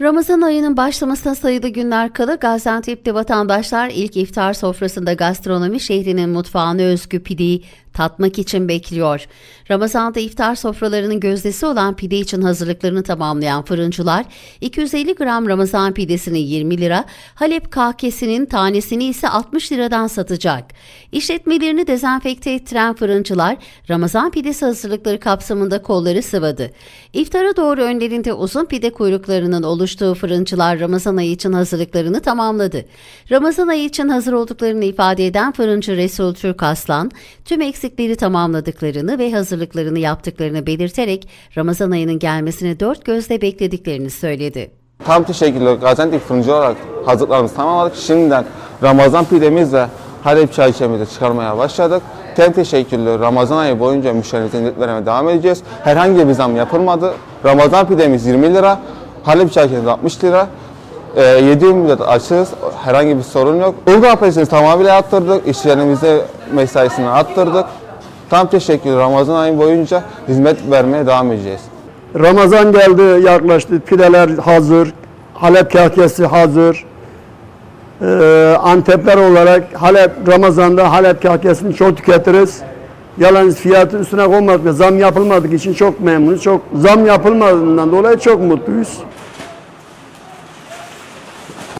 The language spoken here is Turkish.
Ramazan ayının başlamasına sayılı günler kala Gaziantep'te vatandaşlar ilk iftar sofrasında gastronomi şehrinin mutfağına özgü pideyi tatmak için bekliyor. Ramazan'da iftar sofralarının gözdesi olan pide için hazırlıklarını tamamlayan fırıncılar 250 gram Ramazan pidesini 20 lira, Halep kahkesinin tanesini ise 60 liradan satacak. İşletmelerini dezenfekte ettiren fırıncılar Ramazan pidesi hazırlıkları kapsamında kolları sıvadı. İftara doğru önlerinde uzun pide kuyruklarının oluştuğu fırıncılar Ramazan ayı için hazırlıklarını tamamladı. Ramazan ayı için hazır olduklarını ifade eden fırıncı Resul Türk Aslan, tüm eksikleri tamamladıklarını ve hazırlıklarını yaptıklarını belirterek Ramazan ayının gelmesini dört gözle beklediklerini söyledi. Tam teşekkürler. Gaziantep fırıncı olarak hazırlıklarımızı tamamladık. Şimdiden Ramazan pidemiz ve Halep çay içemizi çıkarmaya başladık. Tem teşekkürler. Ramazan ayı boyunca müşterimize indirim vermeye devam edeceğiz. Herhangi bir zam yapılmadı. Ramazan pidemiz 20 lira, Halep çay içemiz 60 lira. Ee, 7 müddet açığız. Herhangi bir sorun yok. Ulga pesini tamamıyla attırdık. İşçilerimize mesaisini attırdık. Tam teşekkürler. Ramazan ayı boyunca hizmet vermeye devam edeceğiz. Ramazan geldi, yaklaştı. Pideler hazır. Halep kahkesi hazır. Ee, Antepler olarak Halep Ramazan'da Halep kahkesini çok tüketiriz. Yalan fiyatı üstüne konmadık zam yapılmadık için çok memnunuz. Çok zam yapılmadığından dolayı çok mutluyuz.